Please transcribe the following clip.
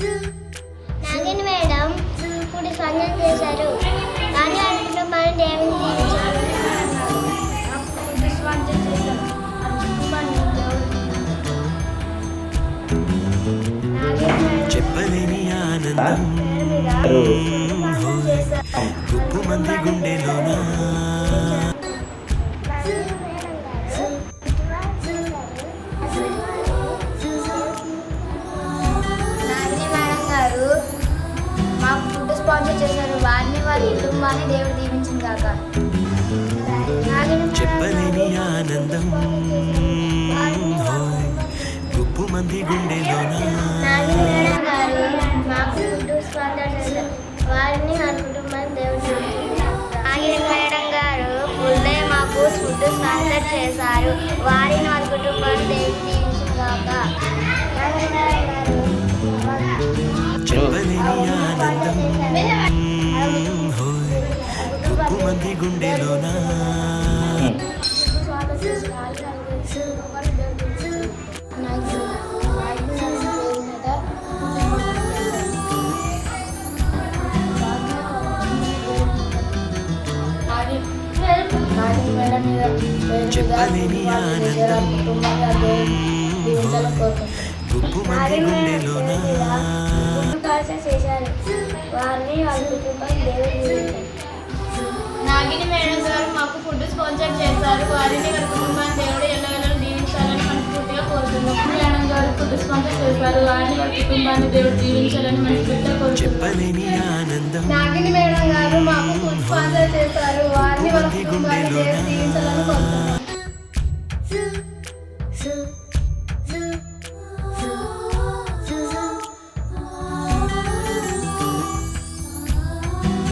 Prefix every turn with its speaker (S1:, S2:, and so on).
S1: నాగిని madam ఇప్పుడు స్పందన చేశారు. కానీ వారి కుటుంబాన్ని దేవుని
S2: చెప్పలేని ఆనందం. గుప్పు మంది గుండెలోనా?
S1: కుటుంబాన్ని దేవుడు దీవించింది కాక
S2: చెప్పలేని ఆనందం గుప్పు మంది గుండెలోనా
S1: మాకు వారిని వారి కుటుంబాన్ని దేవుడు మేడం గారు డే మాకు ఫుడ్ స్పాన్సర్ చేశారు వారిని వారి కుటుంబాన్ని దేవుడు దీవించింది కాక
S2: మంది గుండెలోనా. చెప్పలేని ఆనందం. గుప్పు మంది గుండెలోనా.
S1: వారిని వాళ్ళ కుటుంబం దేవుడు
S3: రాగిణి మేడం గారు మాకు ఫుడ్ స్పాన్సర్ చేశారు. వారిని గారి కుటుంబాన్ని దేవుడు ఎలా దీవించాలని మనస్ఫూర్తిగా కోరుతున్నాం. మేడం గారు ఫుడ్ స్పాన్సర్ చేశారు. వారిని గారి కుటుంబాన్ని దేవుడు దీవించాలని మనస్ఫూర్తిగా కోరుతున్నాం. రాగిణి మేడం గారు మాకు ఫుడ్ స్పాన్సర్ చేశారు. వారిని వారి కుటుంబాన్ని దేవుడు దీవించాలని కోరుతున్నాం.